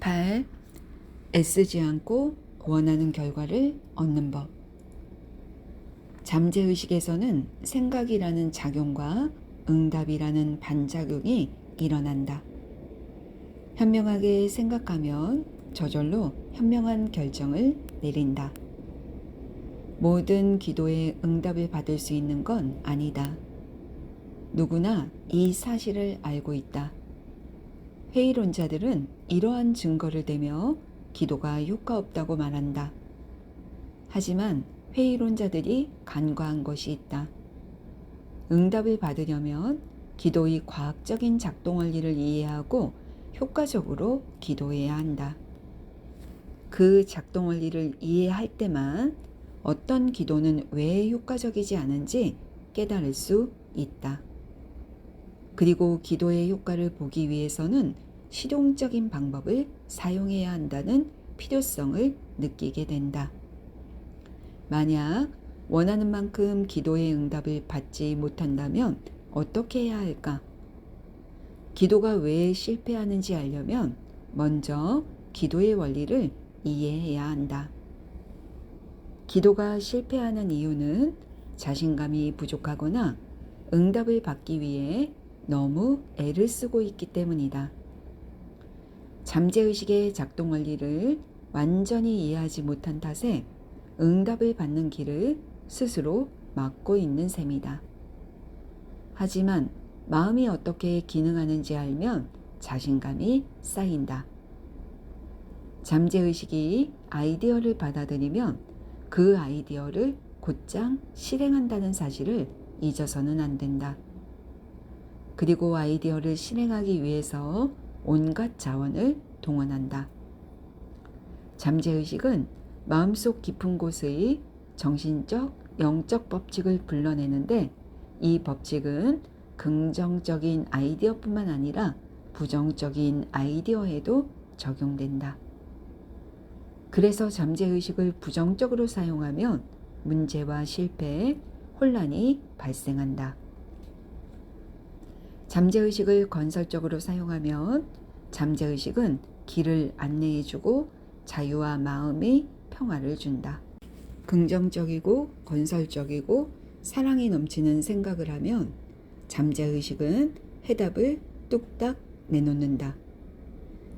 8. 애쓰지 않고 원하는 결과를 얻는 법. 잠재의식에서는 생각이라는 작용과 응답이라는 반작용이 일어난다. 현명하게 생각하면 저절로 현명한 결정을 내린다. 모든 기도에 응답을 받을 수 있는 건 아니다. 누구나 이 사실을 알고 있다. 회의론자들은 이러한 증거를 대며 기도가 효과 없다고 말한다. 하지만 회의론자들이 간과한 것이 있다. 응답을 받으려면 기도의 과학적인 작동 원리를 이해하고 효과적으로 기도해야 한다. 그 작동 원리를 이해할 때만 어떤 기도는 왜 효과적이지 않은지 깨달을 수 있다. 그리고 기도의 효과를 보기 위해서는 실용적인 방법을 사용해야 한다는 필요성을 느끼게 된다. 만약 원하는 만큼 기도의 응답을 받지 못한다면 어떻게 해야 할까? 기도가 왜 실패하는지 알려면 먼저 기도의 원리를 이해해야 한다. 기도가 실패하는 이유는 자신감이 부족하거나 응답을 받기 위해 너무 애를 쓰고 있기 때문이다. 잠재의식의 작동 원리를 완전히 이해하지 못한 탓에 응답을 받는 길을 스스로 막고 있는 셈이다. 하지만 마음이 어떻게 기능하는지 알면 자신감이 쌓인다. 잠재의식이 아이디어를 받아들이면 그 아이디어를 곧장 실행한다는 사실을 잊어서는 안 된다. 그리고 아이디어를 실행하기 위해서 온갖 자원을 동원한다. 잠재의식은 마음속 깊은 곳의 정신적, 영적 법칙을 불러내는데 이 법칙은 긍정적인 아이디어뿐만 아니라 부정적인 아이디어에도 적용된다. 그래서 잠재의식을 부정적으로 사용하면 문제와 실패, 혼란이 발생한다. 잠재의식을 건설적으로 사용하면 잠재의식은 길을 안내해주고 자유와 마음의 평화를 준다. 긍정적이고 건설적이고 사랑이 넘치는 생각을 하면 잠재의식은 해답을 뚝딱 내놓는다.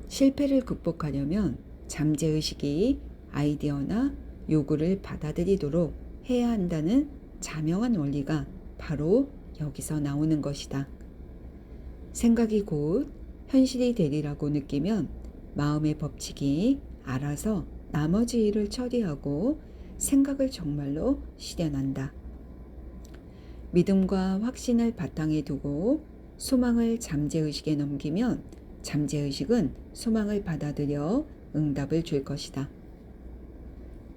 실패를 극복하려면 잠재의식이 아이디어나 요구를 받아들이도록 해야 한다는 자명한 원리가 바로 여기서 나오는 것이다. 생각이 곧 현실이 되리라고 느끼면 마음의 법칙이 알아서 나머지 일을 처리하고 생각을 정말로 실현한다. 믿음과 확신을 바탕에 두고 소망을 잠재의식에 넘기면 잠재의식은 소망을 받아들여 응답을 줄 것이다.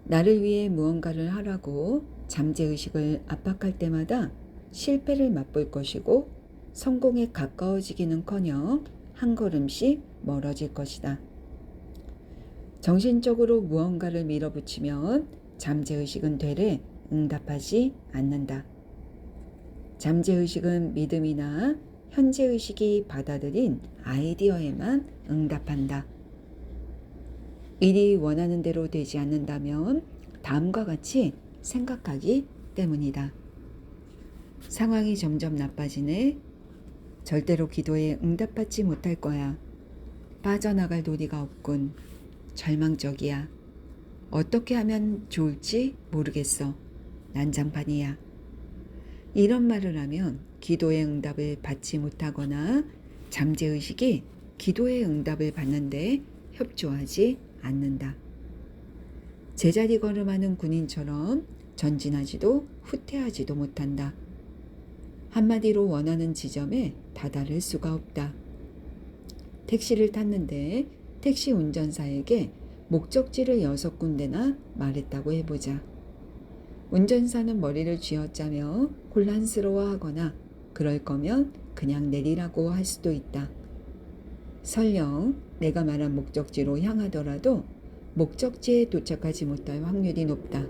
나를 위해 무언가를 하라고 잠재의식을 압박할 때마다 실패를 맛볼 것이고 성공에 가까워지기는 커녕 한 걸음씩 멀어질 것이다. 정신적으로 무언가를 밀어붙이면 잠재의식은 되레 응답하지 않는다. 잠재의식은 믿음이나 현재의식이 받아들인 아이디어에만 응답한다. 일이 원하는 대로 되지 않는다면 다음과 같이 생각하기 때문이다. 상황이 점점 나빠지네. 절대로 기도에 응답받지 못할 거야. 빠져나갈 도리가 없군. 절망적이야. 어떻게 하면 좋을지 모르겠어. 난장판이야. 이런 말을 하면 기도의 응답을 받지 못하거나 잠재의식이 기도의 응답을 받는데 협조하지 않는다. 제자리 걸음하는 군인처럼 전진하지도 후퇴하지도 못한다. 한마디로 원하는 지점에 다다를 수가 없다. 택시를 탔는데 택시 운전사에게 목적지를 여섯 군데나 말했다고 해보자. 운전사는 머리를 쥐어짜며 혼란스러워하거나 그럴 거면 그냥 내리라고 할 수도 있다. 설령 내가 말한 목적지로 향하더라도 목적지에 도착하지 못할 확률이 높다.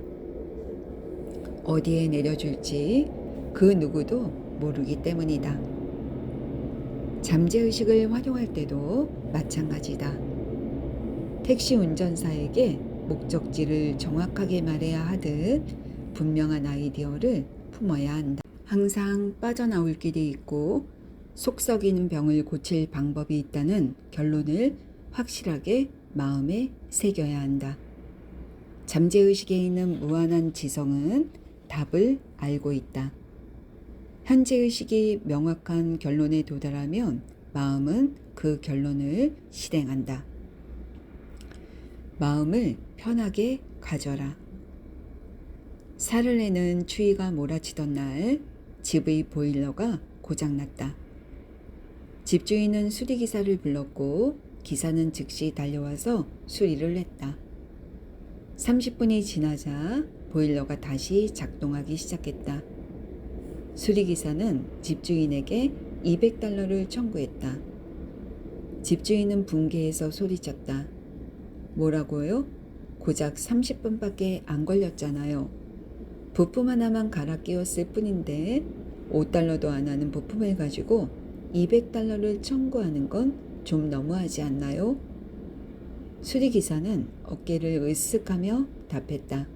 어디에 내려줄지 그 누구도 모르기 때문이다. 잠재의식을 활용할 때도 마찬가지다. 택시 운전사에게 목적지를 정확하게 말해야 하듯 분명한 아이디어를 품어야 한다. 항상 빠져나올 길이 있고 속 썩이는 병을 고칠 방법이 있다는 결론을 확실하게 마음에 새겨야 한다. 잠재의식에 있는 무한한 지성은 답을 알고 있다. 현재의식이 명확한 결론에 도달하면 마음은 그 결론을 실행한다. 마음을 편하게 가져라. 살을 내는 추위가 몰아치던 날 집의 보일러가 고장났다. 집주인은 수리기사를 불렀고 기사는 즉시 달려와서 수리를 했다. 30분이 지나자 보일러가 다시 작동하기 시작했다. 수리기사는 집주인에게 200달러를 청구했다. 집주인은 붕괴해서 소리쳤다. 뭐라고요? 고작 30분밖에 안 걸렸잖아요. 부품 하나만 갈아 끼웠을 뿐인데 5달러도 안 하는 부품을 가지고 200달러를 청구하는 건 좀 너무하지 않나요? 수리기사는 어깨를 으쓱하며 답했다.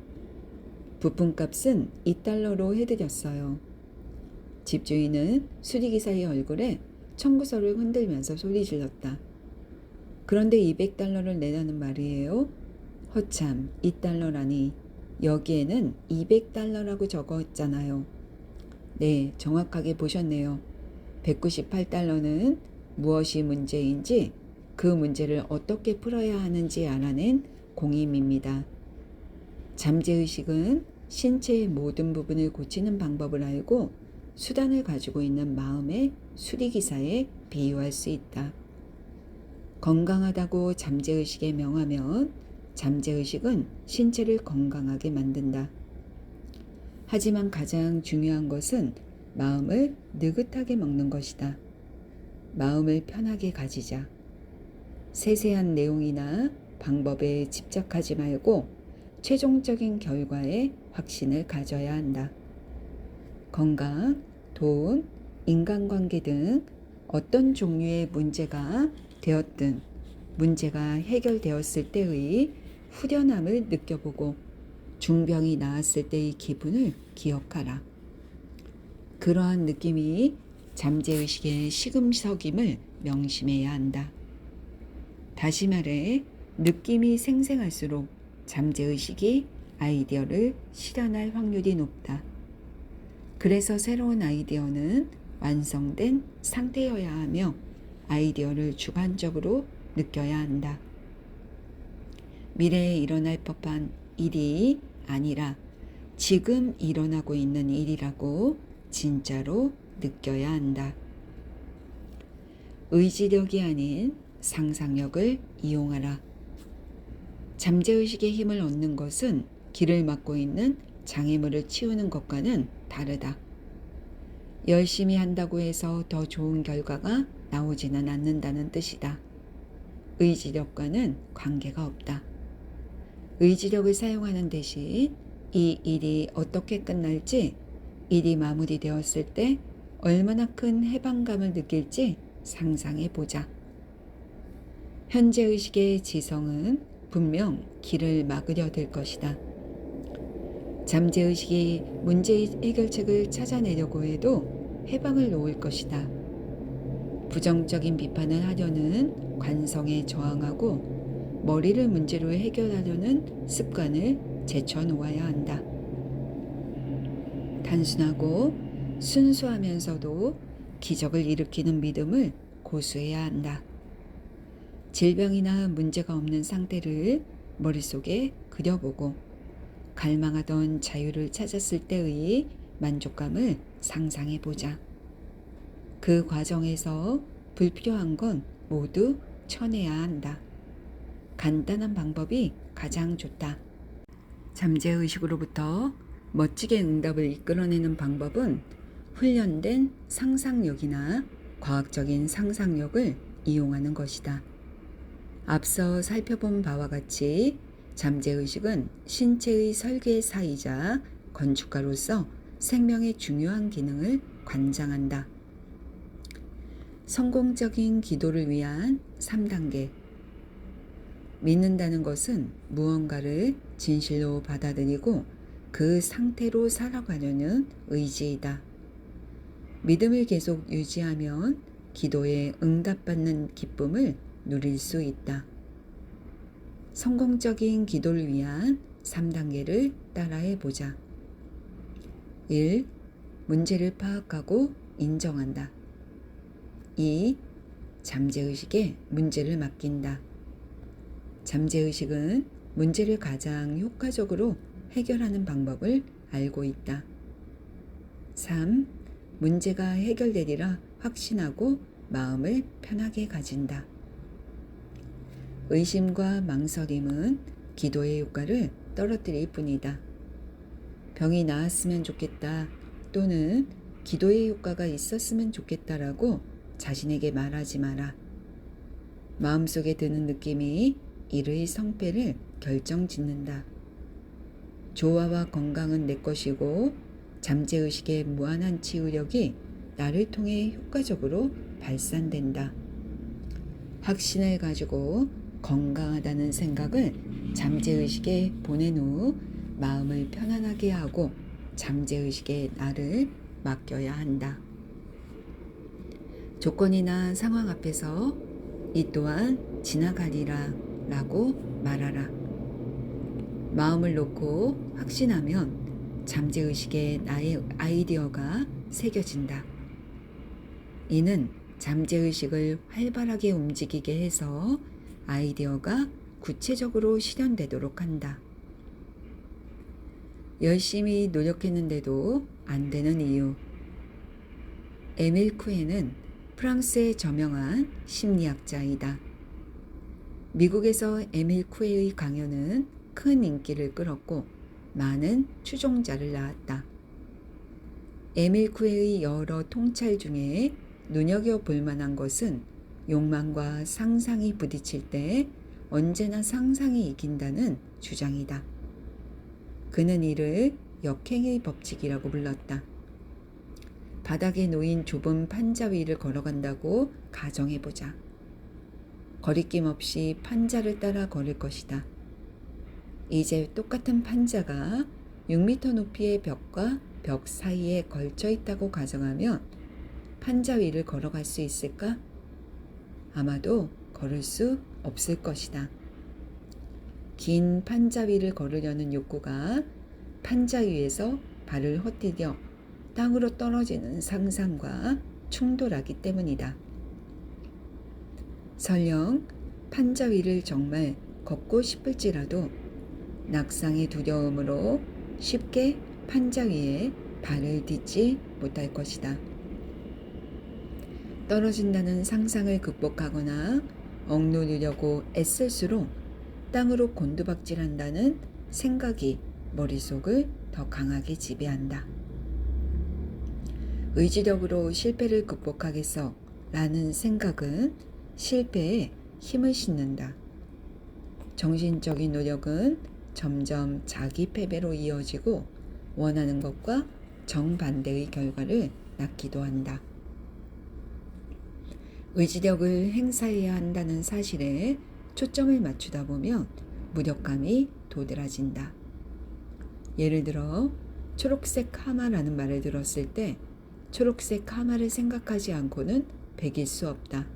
부품값은 2달러로 해드렸어요. 집주인은 수리기사의 얼굴에 청구서를 흔들면서 소리 질렀다. 그런데 200달러를 내라는 말이에요? 허참, 2달러라니. 여기에는 200달러라고 적었잖아요. 네, 정확하게 보셨네요. 198달러는 무엇이 문제인지 그 문제를 어떻게 풀어야 하는지 알아낸 공임입니다. 잠재의식은 신체의 모든 부분을 고치는 방법을 알고 수단을 가지고 있는 마음의 수리기사에 비유할 수 있다. 건강하다고 잠재의식에 명하면 잠재의식은 신체를 건강하게 만든다. 하지만 가장 중요한 것은 마음을 느긋하게 먹는 것이다. 마음을 편하게 가지자. 세세한 내용이나 방법에 집착하지 말고 최종적인 결과에 확신을 가져야 한다. 건강, 돈, 인간관계 등 어떤 종류의 문제가 되었든 문제가 해결되었을 때의 후련함을 느껴보고 중병이 나았을 때의 기분을 기억하라. 그러한 느낌이 잠재의식의 시금석임을 명심해야 한다. 다시 말해, 느낌이 생생할수록 잠재의식이 아이디어를 실현할 확률이 높다. 그래서 새로운 아이디어는 완성된 상태여야 하며 아이디어를 주관적으로 느껴야 한다. 미래에 일어날 법한 일이 아니라 지금 일어나고 있는 일이라고 진짜로 느껴야 한다. 의지력이 아닌 상상력을 이용하라. 잠재의식의 힘을 얻는 것은 길을 막고 있는 장애물을 치우는 것과는 다르다. 열심히 한다고 해서 더 좋은 결과가 나오지는 않는다는 뜻이다. 의지력과는 관계가 없다. 의지력을 사용하는 대신 이 일이 어떻게 끝날지, 일이 마무리되었을 때 얼마나 큰 해방감을 느낄지 상상해 보자. 현재 의식의 지성은 분명 길을 막으려 될 것이다. 잠재 의식이 문제 해결책을 찾아내려고 해도 해방을 놓을 것이다. 부정적인 비판을 하려는 관성에 저항하고 머리를 문제로 해결하려는 습관을 제쳐놓아야 한다. 단순하고 순수하면서도 기적을 일으키는 믿음을 고수해야 한다. 질병이나 문제가 없는 상태를 머릿속에 그려보고 갈망하던 자유를 찾았을 때의 만족감을 상상해 보자. 그 과정에서 불필요한 건 모두 쳐내야 한다. 간단한 방법이 가장 좋다. 잠재의식으로부터 멋지게 응답을 이끌어내는 방법은 훈련된 상상력이나 과학적인 상상력을 이용하는 것이다. 앞서 살펴본 바와 같이 잠재의식은 신체의 설계사이자 건축가로서 생명의 중요한 기능을 관장한다. 성공적인 기도를 위한 3단계. 믿는다는 것은 무언가를 진실로 받아들이고 그 상태로 살아가려는 의지이다. 믿음을 계속 유지하면 기도에 응답받는 기쁨을 누릴 수 있다. 성공적인 기도를 위한 3단계를 따라해 보자. 1. 문제를 파악하고 인정한다. 2. 잠재의식에 문제를 맡긴다. 잠재의식은 문제를 가장 효과적으로 해결하는 방법을 알고 있다. 3. 문제가 해결되리라 확신하고 마음을 편하게 가진다. 의심과 망설임은 기도의 효과를 떨어뜨릴 뿐이다. 병이 나았으면 좋겠다 또는 기도의 효과가 있었으면 좋겠다라고 자신에게 말하지 마라. 마음속에 드는 느낌이 일의 성패를 결정 짓는다. 조화와 건강은 내 것이고 잠재의식의 무한한 치유력이 나를 통해 효과적으로 발산된다. 확신을 가지고 건강하다는 생각을 잠재의식에 보낸 후 마음을 편안하게 하고 잠재의식에 나를 맡겨야 한다. 조건이나 상황 앞에서 이 또한 지나가리라 라고 말하라. 마음을 놓고 확신하면 잠재의식에 나의 아이디어가 새겨진다. 이는 잠재의식을 활발하게 움직이게 해서 아이디어가 구체적으로 실현되도록 한다. 열심히 노력했는데도 안 되는 이유. 에밀 쿠에는 프랑스의 저명한 심리학자이다. 미국에서 에밀 쿠에의 강연은 큰 인기를 끌었고 많은 추종자를 낳았다. 에밀 쿠에의 여러 통찰 중에 눈여겨 볼 만한 것은 욕망과 상상이 부딪힐 때 언제나 상상이 이긴다는 주장이다. 그는 이를 역행의 법칙이라고 불렀다. 바닥에 놓인 좁은 판자 위를 걸어간다고 가정해보자. 거리낌 없이 판자를 따라 걸을 것이다. 이제 똑같은 판자가 6m 높이의 벽과 벽 사이에 걸쳐 있다고 가정하면 판자 위를 걸어갈 수 있을까? 아마도 걸을 수 없을 것이다. 긴 판자 위를 걸으려는 욕구가 판자 위에서 발을 헛디뎌 땅으로 떨어지는 상상과 충돌하기 때문이다. 설령 판자 위를 정말 걷고 싶을지라도 낙상의 두려움으로 쉽게 판자 위에 발을 딛지 못할 것이다. 떨어진다는 상상을 극복하거나 억누르려고 애쓸수록 땅으로 곤두박질한다는 생각이 머릿속을 더 강하게 지배한다. 의지력으로 실패를 극복하겠어 라는 생각은 실패에 힘을 싣는다. 정신적인 노력은 점점 자기 패배로 이어지고 원하는 것과 정반대의 결과를 낳기도 한다. 의지력을 행사해야 한다는 사실에 초점을 맞추다 보면 무력감이 도드라진다. 예를 들어 초록색 하마라는 말을 들었을 때 초록색 하마를 생각하지 않고는 베길 수 없다.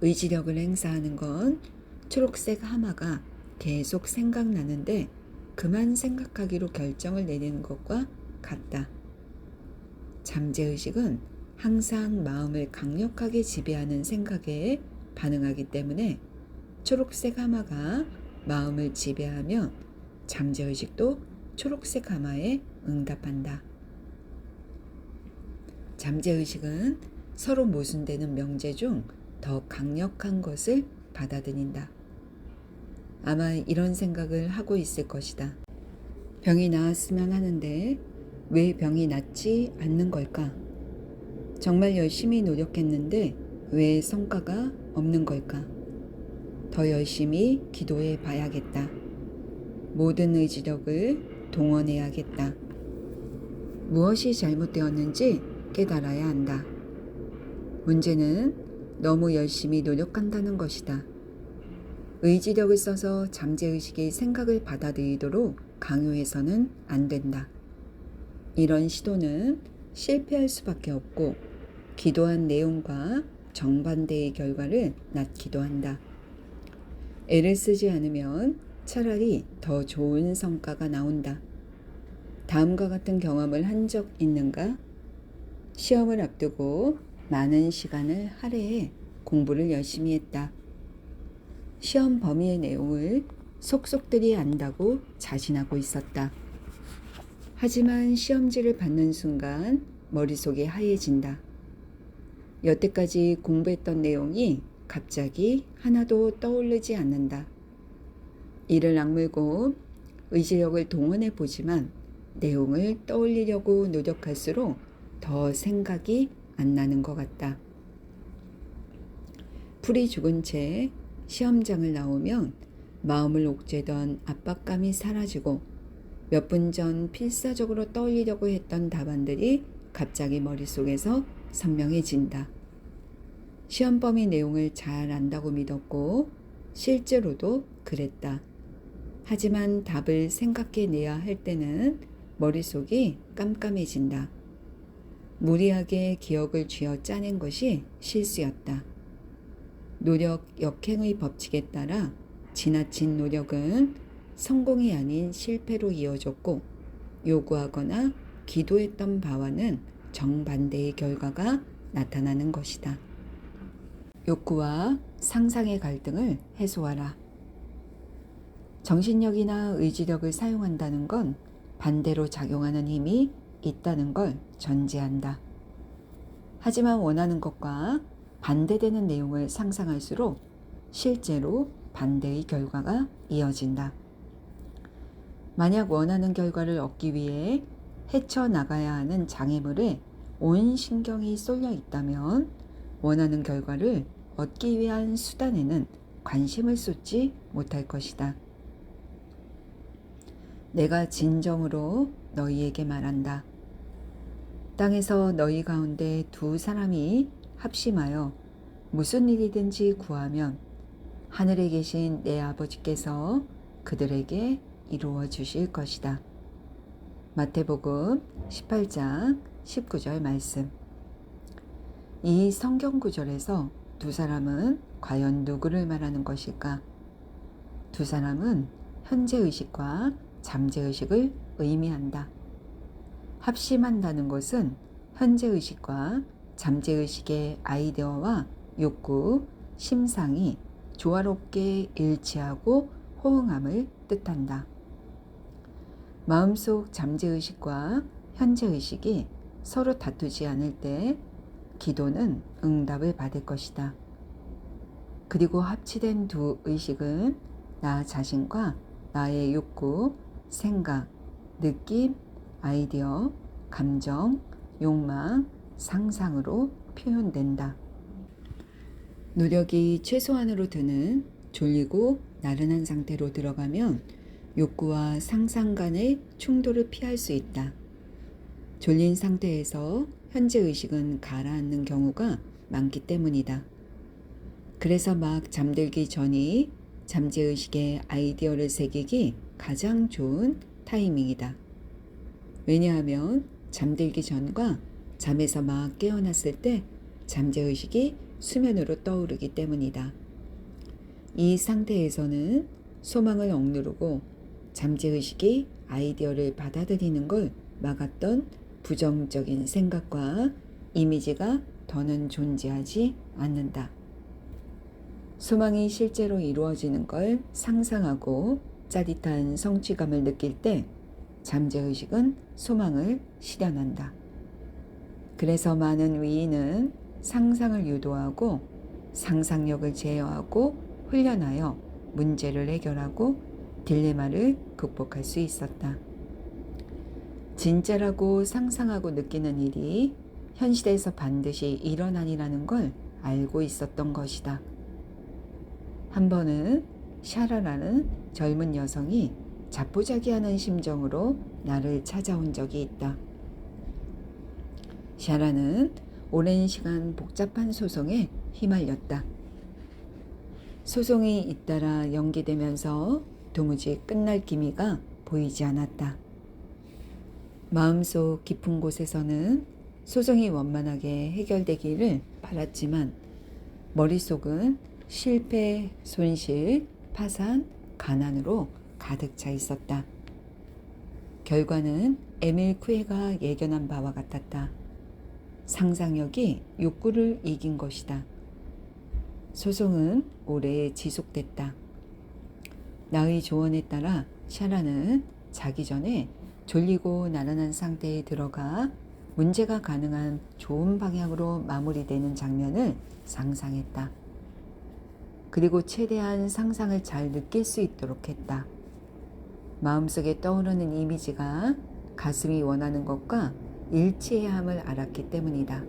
의지력을 행사하는 건 초록색 하마가 계속 생각나는데 그만 생각하기로 결정을 내리는 것과 같다. 잠재의식은 항상 마음을 강력하게 지배하는 생각에 반응하기 때문에 초록색 하마가 마음을 지배하면 잠재의식도 초록색 하마에 응답한다. 잠재의식은 서로 모순되는 명제 중 더 강력한 것을 받아들인다. 아마 이런 생각을 하고 있을 것이다. 병이 나았으면 하는데 왜 병이 낫지 않는 걸까? 정말 열심히 노력했는데 왜 성과가 없는 걸까? 더 열심히 기도해 봐야겠다. 모든 의지력을 동원해야겠다. 무엇이 잘못되었는지 깨달아야 한다. 문제는 너무 열심히 노력한다는 것이다. 의지력을 써서 잠재의식이 생각을 받아들이도록 강요해서는 안 된다. 이런 시도는 실패할 수밖에 없고 기도한 내용과 정반대의 결과를 낳기도 한다. 애를 쓰지 않으면 차라리 더 좋은 성과가 나온다. 다음과 같은 경험을 한 적 있는가? 시험을 앞두고 많은 시간을 할애해 공부를 열심히 했다. 시험 범위의 내용을 속속들이 안다고 자신하고 있었다. 하지만 시험지를 받는 순간 머릿속이 하얘진다. 여태까지 공부했던 내용이 갑자기 하나도 떠오르지 않는다. 이를 악물고 의지력을 동원해 보지만 내용을 떠올리려고 노력할수록 더 생각이 안 나는 것 같다. 풀이 죽은 채 시험장을 나오면 마음을 옥죄던 압박감이 사라지고 몇 분 전 필사적으로 떠올리려고 했던 답안들이 갑자기 머릿속에서 선명해진다. 시험 범위 내용을 잘 안다고 믿었고 실제로도 그랬다. 하지만 답을 생각해내야 할 때는 머릿속이 깜깜해진다. 무리하게 기억을 쥐어 짜낸 것이 실수였다. 노력 역행의 법칙에 따라 지나친 노력은 성공이 아닌 실패로 이어졌고 요구하거나 기도했던 바와는 정반대의 결과가 나타나는 것이다. 욕구와 상상의 갈등을 해소하라. 정신력이나 의지력을 사용한다는 건 반대로 작용하는 힘이 있다는 걸 전제한다. 하지만 원하는 것과 반대되는 내용을 상상할수록 실제로 반대의 결과가 이어진다. 만약 원하는 결과를 얻기 위해 헤쳐나가야 하는 장애물에 온 신경이 쏠려 있다면 원하는 결과를 얻기 위한 수단에는 관심을 쏟지 못할 것이다. 내가 진정으로 너희에게 말한다. 땅에서 너희 가운데 두 사람이 합심하여 무슨 일이든지 구하면 하늘에 계신 내 아버지께서 그들에게 이루어 주실 것이다. 마태복음 18장 19절 말씀. 이 성경 구절에서 두 사람은 과연 누구를 말하는 것일까? 두 사람은 현재 의식과 잠재 의식을 의미한다. 합심한다는 것은 현재 의식과 잠재 의식의 아이디어와 욕구, 심상이 조화롭게 일치하고 호응함을 뜻한다. 마음속 잠재 의식과 현재 의식이 서로 다투지 않을 때 기도는 응답을 받을 것이다. 그리고 합치된 두 의식은 나 자신과 나의 욕구, 생각, 느낌, 아이디어, 감정, 욕망, 상상으로 표현된다. 노력이 최소한으로 드는 졸리고 나른한 상태로 들어가면 욕구와 상상 간의 충돌을 피할 수 있다. 졸린 상태에서 현재 의식은 가라앉는 경우가 많기 때문이다. 그래서 막 잠들기 전이 잠재 의식의 아이디어를 새기기 가장 좋은 타이밍이다. 왜냐하면 잠들기 전과 잠에서 막 깨어났을 때 잠재 의식이 수면으로 떠오르기 때문이다. 이 상태에서는 소망을 억누르고 잠재 의식이 아이디어를 받아들이는 걸 막았던 부정적인 생각과 이미지가 더는 존재하지 않는다. 소망이 실제로 이루어지는 걸 상상하고 짜릿한 성취감을 느낄 때 잠재의식은 소망을 실현한다. 그래서 많은 위인은 상상을 유도하고 상상력을 제어하고 훈련하여 문제를 해결하고 딜레마를 극복할 수 있었다. 진짜라고 상상하고 느끼는 일이 현실에서 반드시 일어나니라는 걸 알고 있었던 것이다. 한 번은 샤라라는 젊은 여성이 자포자기하는 심정으로 나를 찾아온 적이 있다. 샤라는 오랜 시간 복잡한 소송에 휘말렸다. 소송이 잇따라 연기되면서 도무지 끝날 기미가 보이지 않았다. 마음속 깊은 곳에서는 소송이 원만하게 해결되기를 바랐지만 머릿속은 실패, 손실, 파산, 가난으로 가득 차 있었다. 결과는 에밀 쿠에가 예견한 바와 같았다. 상상력이 욕구를 이긴 것이다. 소송은 오래 지속됐다. 나의 조언에 따라 샤라는 자기 전에 졸리고 나른한 상태에 들어가 문제가 가능한 좋은 방향으로 마무리되는 장면을 상상했다. 그리고 최대한 상상을 잘 느낄 수 있도록 했다. 마음속에 떠오르는 이미지가 가슴이 원하는 것과 일치해야 함을 알았기 때문이다.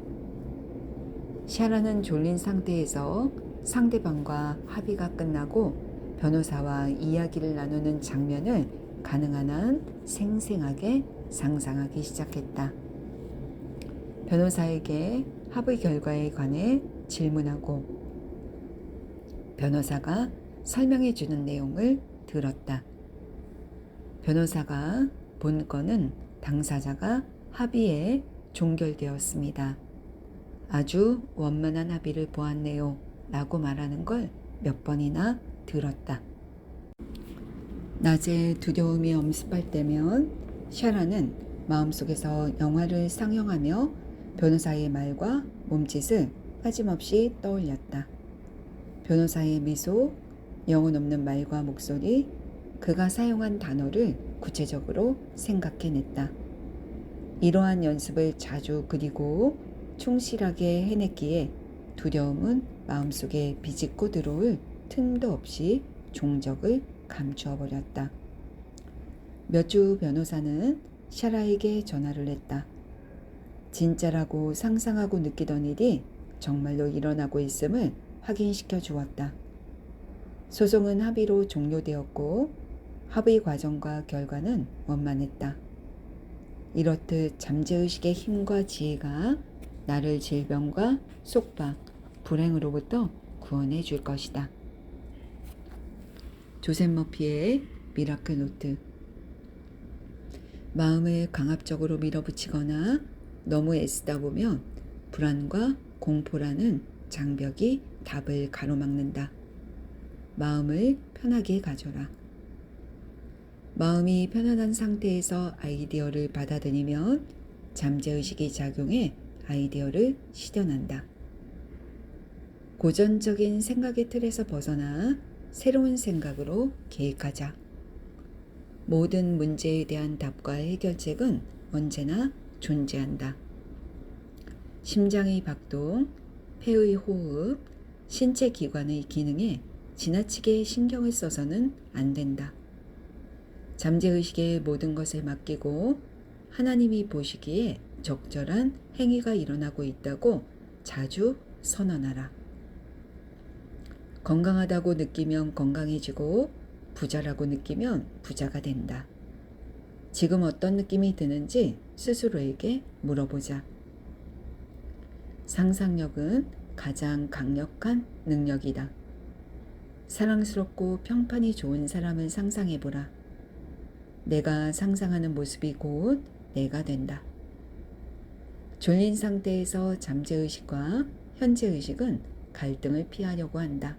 샤라는 졸린 상태에서 상대방과 합의가 끝나고 변호사와 이야기를 나누는 장면을 가능한 한 생생하게 상상하기 시작했다. 변호사에게 합의 결과에 관해 질문하고 변호사가 설명해 주는 내용을 들었다. 변호사가 본 건은 당사자가 합의에 종결되었습니다. 아주 원만한 합의를 보았네요. 라고 말하는 걸 몇 번이나 들었다. 낮에 두려움이 엄습할 때면 샤라는 마음속에서 영화를 상영하며 변호사의 말과 몸짓을 빠짐없이 떠올렸다. 변호사의 미소, 영혼 없는 말과 목소리, 그가 사용한 단어를 구체적으로 생각해냈다. 이러한 연습을 자주 그리고 충실하게 해냈기에 두려움은 마음속에 비집고 들어올 틈도 없이 종적을 감추어 버렸다. 몇 주 변호사는 샤라에게 전화를 했다. 진짜라고 상상하고 느끼던 일이 정말로 일어나고 있음을 확인시켜 주었다. 소송은 합의로 종료되었고 합의 과정과 결과는 원만했다. 이렇듯 잠재의식의 힘과 지혜가 나를 질병과 속박, 불행으로부터 구원해 줄 것이다. 조셉 머피의 미라클 노트 마음을 강압적으로 밀어붙이거나 너무 애쓰다 보면 불안과 공포라는 장벽이 답을 가로막는다. 마음을 편하게 가져라. 마음이 편안한 상태에서 아이디어를 받아들이면 잠재의식이 작용해 아이디어를 실현한다. 고전적인 생각의 틀에서 벗어나 새로운 생각으로 계획하자. 모든 문제에 대한 답과 해결책은 언제나 존재한다. 심장의 박동, 폐의 호흡, 신체 기관의 기능에 지나치게 신경을 써서는 안 된다. 잠재의식의 모든 것을 맡기고 하나님이 보시기에 적절한 행위가 일어나고 있다고 자주 선언하라. 건강하다고 느끼면 건강해지고 부자라고 느끼면 부자가 된다. 지금 어떤 느낌이 드는지 스스로에게 물어보자. 상상력은 가장 강력한 능력이다. 사랑스럽고 평판이 좋은 사람을 상상해보라. 내가 상상하는 모습이 곧 내가 된다. 졸린 상태에서 잠재의식과 현재의식은 갈등을 피하려고 한다.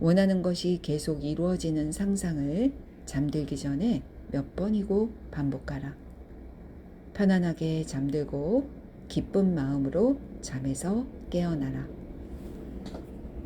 원하는 것이 계속 이루어지는 상상을 잠들기 전에 몇 번이고 반복하라. 편안하게 잠들고 기쁜 마음으로 잠에서 깨어나라.